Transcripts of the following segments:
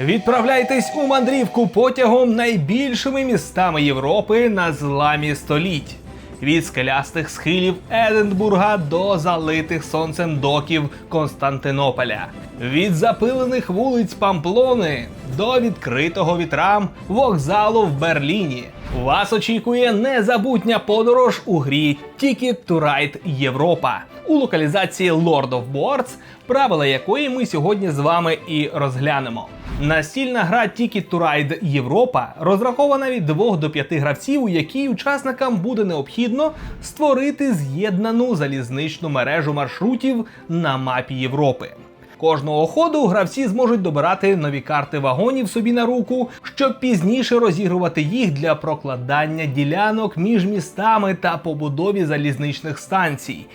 Відправляйтесь у мандрівку потягом найбільшими містами Європи на зламі століть. Від скелястих схилів Единбурга до залитих сонцем доків Константинополя, від запилених вулиць Памплони до відкритого вітрам вокзалу в Берліні. Вас очікує незабутня подорож у грі Ticket to Ride Європа у локалізації Lord of Boards, правила якої ми сьогодні з вами і розглянемо. Настільна гра Ticket to Ride Європа розрахована від 2 до 5 гравців, у якій учасникам буде необхідно створити з'єднану залізничну мережу маршрутів на мапі Європи. Кожного ходу гравці зможуть добирати нові карти вагонів собі на руку, щоб пізніше розігрувати їх для прокладання ділянок між містами та побудові залізничних станцій.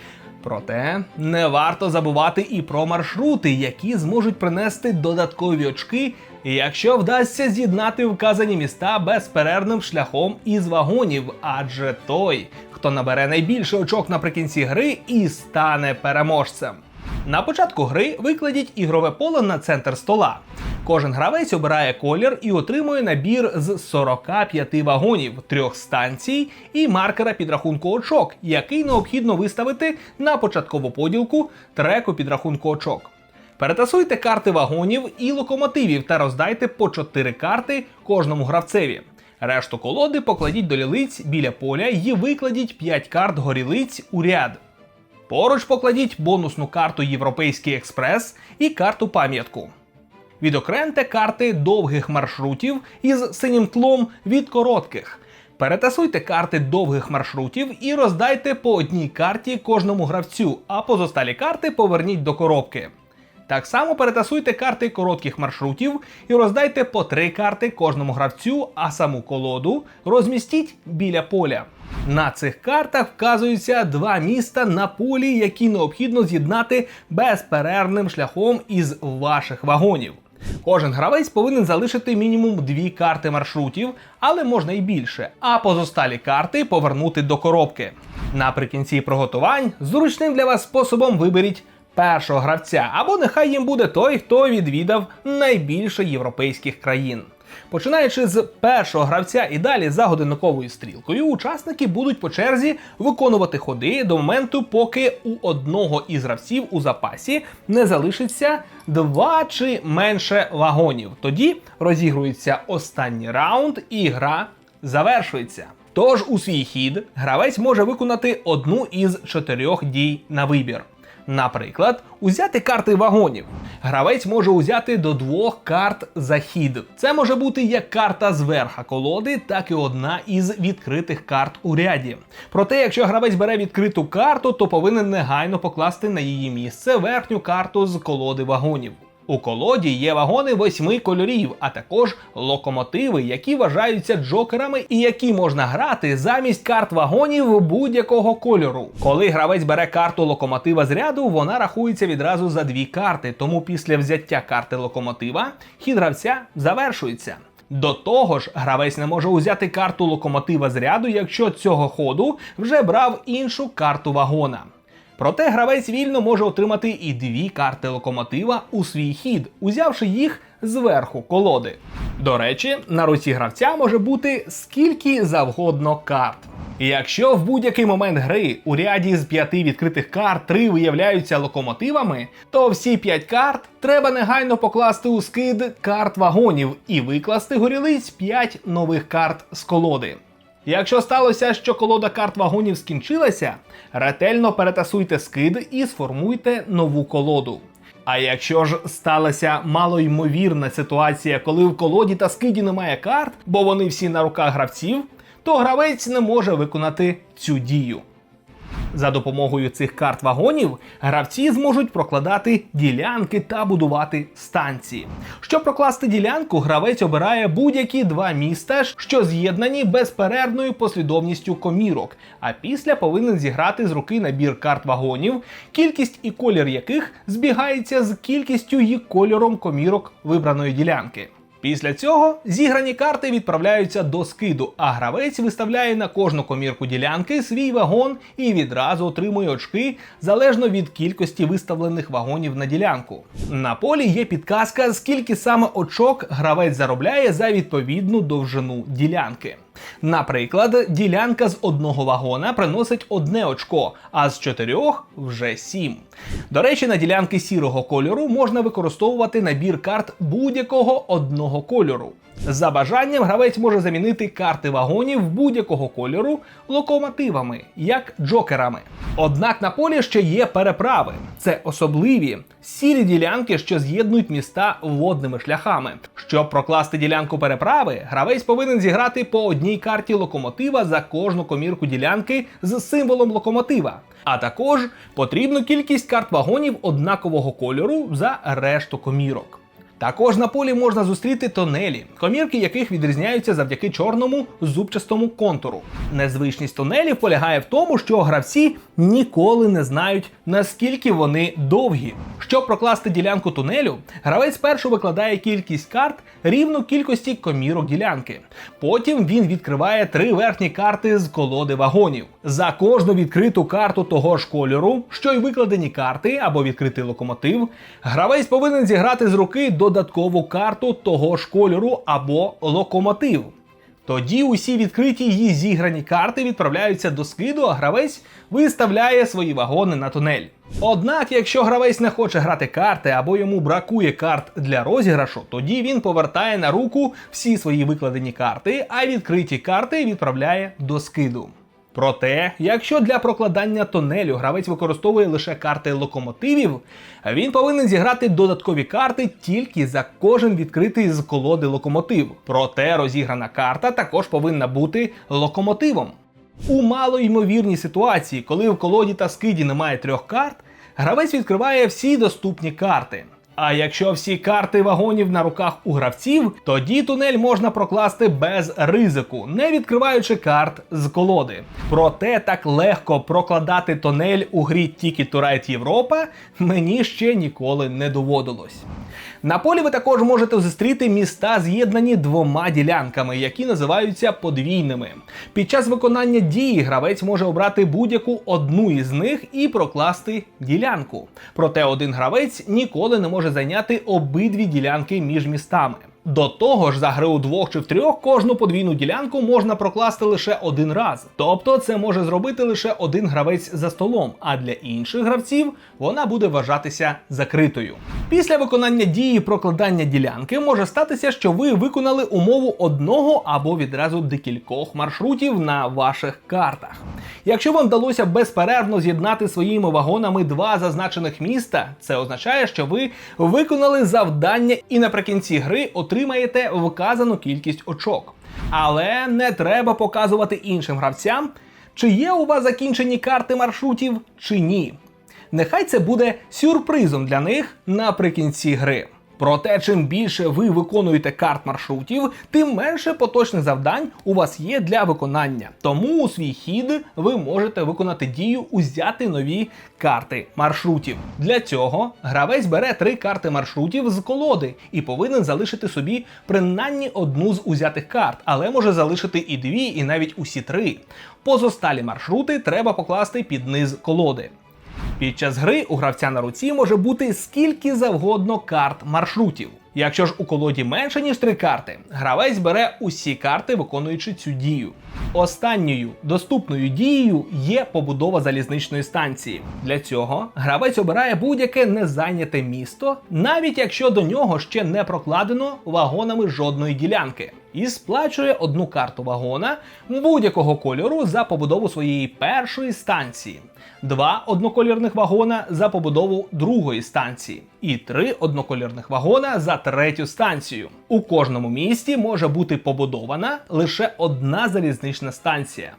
Проте не варто забувати і про маршрути, які зможуть принести додаткові очки, якщо вдасться з'єднати вказані міста безперервним шляхом із вагонів, адже той, хто набере найбільше очок наприкінці гри, і стане переможцем. На початку гри викладіть ігрове поле на центр стола. Кожен гравець обирає колір і отримує набір з 45 вагонів, трьох станцій і маркера підрахунку очок, який необхідно виставити на початкову поділку треку підрахунку очок. Перетасуйте карти вагонів і локомотивів та роздайте по 4 карти кожному гравцеві. Решту колоди покладіть до лілиць біля поля і викладіть 5 карт горілиць у ряд. Поруч покладіть бонусну карту Європейський експрес і карту пам'ятку. Відокремте карти довгих маршрутів із синім тлом від коротких. Перетасуйте карти довгих маршрутів і роздайте по одній карті кожному гравцю, а позосталі карти поверніть до коробки. Так само перетасуйте карти коротких маршрутів і роздайте по три карти кожному гравцю, а саму колоду розмістіть біля поля. На цих картах вказуються два міста на полі, які необхідно з'єднати безперервним шляхом із ваших вагонів. Кожен гравець повинен залишити мінімум дві карти маршрутів, але можна і більше, а позосталі карти повернути до коробки. Наприкінці приготувань зручним для вас способом виберіть першого гравця, або нехай їм буде той, хто відвідав найбільше європейських країн. Починаючи з першого гравця і далі за годинниковою стрілкою, учасники будуть по черзі виконувати ходи до моменту, поки у одного із гравців у запасі не залишиться два чи менше вагонів. Тоді розігрується останній раунд і гра завершується. Тож у свій хід гравець може виконати одну із чотирьох дій на вибір. Наприклад, узяти карти вагонів. Гравець може узяти до двох карт за хід. Це може бути як карта з верха колоди, так і одна із відкритих карт у ряді. Проте, якщо гравець бере відкриту карту, то повинен негайно покласти на її місце верхню карту з колоди вагонів. У колоді є вагони восьми кольорів, а також локомотиви, які вважаються джокерами і які можна грати замість карт вагонів будь-якого кольору. Коли гравець бере карту локомотива з ряду, вона рахується відразу за дві карти, тому після взяття карти локомотива хід гравця завершується. До того ж, гравець не може узяти карту локомотива з ряду, якщо цього ходу вже брав іншу карту вагона. Проте гравець вільно може отримати і дві карти локомотива у свій хід, узявши їх зверху колоди. До речі, на руці гравця може бути скільки завгодно карт. І Якщо в будь-який момент гри у ряді з п'яти відкритих карт три виявляються локомотивами, то всі п'ять карт треба негайно покласти у скид карт вагонів і викласти горілиць 5 нових карт з колоди. Якщо сталося, що колода карт вагонів скінчилася, ретельно перетасуйте скид і сформуйте нову колоду. А якщо ж сталася малоймовірна ситуація, коли в колоді та скиді немає карт, бо вони всі на руках гравців, то гравець не може виконати цю дію. За допомогою цих карт вагонів гравці зможуть прокладати ділянки та будувати станції. Щоб прокласти ділянку, гравець обирає будь-які два міста, що з'єднані безперервною послідовністю комірок, а після повинен зіграти з руки набір карт вагонів, кількість і колір яких збігається з кількістю і кольором комірок вибраної ділянки. Після цього зіграні карти відправляються до скиду, а гравець виставляє на кожну комірку ділянки свій вагон і відразу отримує очки залежно від кількості виставлених вагонів на ділянку. На полі є підказка, скільки саме очок гравець заробляє за відповідну довжину ділянки. Наприклад, ділянка з одного вагона приносить одне очко, а з чотирьох вже сім. До речі, на ділянки сірого кольору можна використовувати набір карт будь-якого одного кольору. За бажанням гравець може замінити карти вагонів будь-якого кольору локомотивами, як джокерами. Однак на полі ще є переправи. Це особливі сірі ділянки, що з'єднують міста водними шляхами. Щоб прокласти ділянку переправи, гравець повинен зіграти по одній карті локомотива за кожну комірку ділянки з символом локомотива. А також потрібну кількість карт вагонів однакового кольору за решту комірок. Також на полі можна зустріти тонелі, комірки яких відрізняються завдяки чорному зубчастому контуру. Незвичність тунелів полягає в тому, що гравці ніколи не знають, наскільки вони довгі. Щоб прокласти ділянку тунелю, гравець спершу викладає кількість карт рівну кількості комірок ділянки. Потім він відкриває три верхні карти з колоди вагонів. За кожну відкриту карту того ж кольору, що й викладені карти або відкритий локомотив, гравець повинен зіграти з руки додаткову карту того ж кольору або локомотив. Тоді усі відкриті її зіграні карти відправляються до скиду, а гравець виставляє свої вагони на тунель. Однак, якщо гравець не хоче грати карти або йому бракує карт для розіграшу, тоді він повертає на руку всі свої викладені карти, а відкриті карти відправляє до скиду. Проте, якщо для прокладання тунелю гравець використовує лише карти локомотивів, він повинен зіграти додаткові карти тільки за кожен відкритий з колоди локомотив. Проте розіграна карта також повинна бути локомотивом. У малоймовірній ситуації, коли в колоді та скиді немає трьох карт, гравець відкриває всі доступні карти. А якщо всі карти вагонів на руках у гравців, тоді тунель можна прокласти без ризику, не відкриваючи карт з колоди. Проте так легко прокладати тунель у грі Ticket to Європа мені ще ніколи не доводилось. На полі ви також можете зустріти міста, з'єднані двома ділянками, які називаються подвійними. Під час виконання дії гравець може обрати будь-яку одну із них і прокласти ділянку. Проте один гравець ніколи не може зайняти обидві ділянки між містами. До того ж, за гри у двох чи в трьох кожну подвійну ділянку можна прокласти лише один раз. Тобто це може зробити лише один гравець за столом, а для інших гравців вона буде вважатися закритою. Після виконання дії прокладання ділянки може статися, що ви виконали умову одного або відразу декількох маршрутів на ваших картах. Якщо вам вдалося безперервно з'єднати своїми вагонами два зазначених міста, це означає, що ви виконали завдання і наприкінці гри отримаєте вказану кількість очок. Але не треба показувати іншим гравцям, чи є у вас закінчені карти маршрутів, чи ні. Нехай це буде сюрпризом для них наприкінці гри. Проте, чим більше ви виконуєте карт маршрутів, тим менше поточних завдань у вас є для виконання. Тому у свій хід ви можете виконати дію узяти нові карти маршрутів. Для цього гравець бере три карти маршрутів з колоди і повинен залишити собі принаймні одну з узятих карт, але може залишити і дві, і навіть усі три. Позосталі маршрути треба покласти під низ колоди. Під час гри у гравця на руці може бути скільки завгодно карт маршрутів. Якщо ж у колоді менше ніж три карти, гравець бере усі карти, виконуючи цю дію. Останньою доступною дією є побудова залізничної станції. Для цього гравець обирає будь-яке незайняте місто, навіть якщо до нього ще не прокладено вагонами жодної ділянки, і сплачує одну карту вагона будь-якого кольору за побудову своєї першої станції два одноколірних вагона за побудову другої станції, і три одноколірних вагона за третю станцію. У кожному місті може бути побудована лише одна залізнична станція.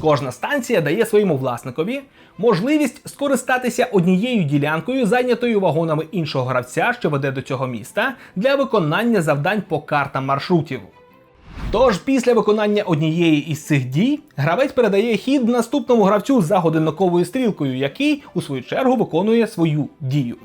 Кожна станція дає своєму власникові можливість скористатися однією ділянкою, зайнятою вагонами іншого гравця, що веде до цього міста, для виконання завдань по картам маршрутів. Тож після виконання однієї із цих дій гравець передає хід наступному гравцю за годинниковою стрілкою, який у свою чергу виконує свою дію.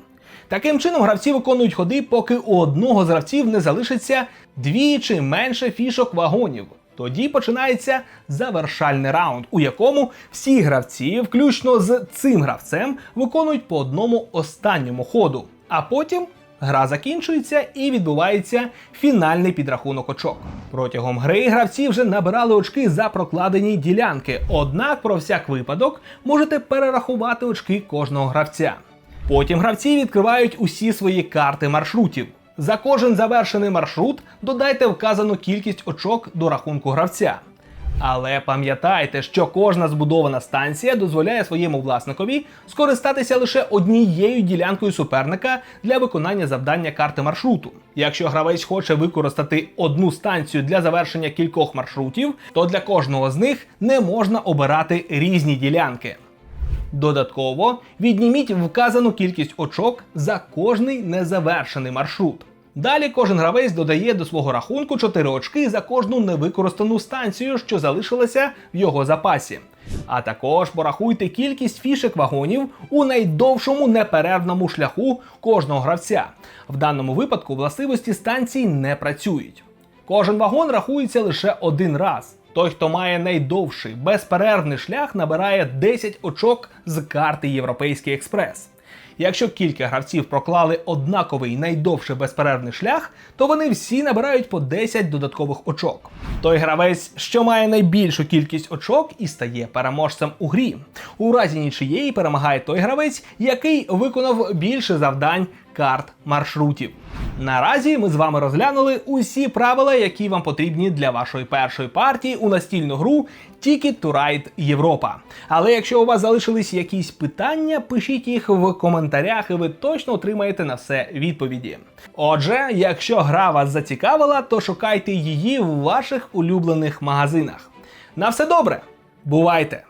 Таким чином, гравці виконують ходи, поки у одного з гравців не залишиться дві чи менше фішок вагонів. Тоді починається завершальний раунд, у якому всі гравці, включно з цим гравцем, виконують по одному останньому ходу. А потім гра закінчується і відбувається фінальний підрахунок очок. Протягом гри гравці вже набирали очки за прокладені ділянки. Однак, про всяк випадок, можете перерахувати очки кожного гравця. Потім гравці відкривають усі свої карти маршрутів. За кожен завершений маршрут додайте вказану кількість очок до рахунку гравця. Але пам'ятайте, що кожна збудована станція дозволяє своєму власникові скористатися лише однією ділянкою суперника для виконання завдання карти маршруту. Якщо гравець хоче використати одну станцію для завершення кількох маршрутів, то для кожного з них не можна обирати різні ділянки. Додатково відніміть вказану кількість очок за кожний незавершений маршрут. Далі кожен гравець додає до свого рахунку 4 очки за кожну невикористану станцію, що залишилася в його запасі. А також порахуйте кількість фішек вагонів у найдовшому неперервному шляху кожного гравця. В даному випадку властивості станцій не працюють. Кожен вагон рахується лише один раз. Той, хто має найдовший безперервний шлях, набирає 10 очок з карти Європейський експрес. Якщо кілька гравців проклали однаковий найдовший безперервний шлях, то вони всі набирають по 10 додаткових очок. Той гравець, що має найбільшу кількість очок, і стає переможцем у грі. У разі нічиєї перемагає той гравець, який виконав більше завдань карт маршрутів. Наразі ми з вами розглянули усі правила, які вам потрібні для вашої першої партії у настільну гру Ticket to Ride Європа. Але якщо у вас залишились якісь питання, пишіть їх в коментарях, і ви точно отримаєте на все відповіді. Отже, якщо гра вас зацікавила, то шукайте її в ваших улюблених магазинах. На все добре, бувайте!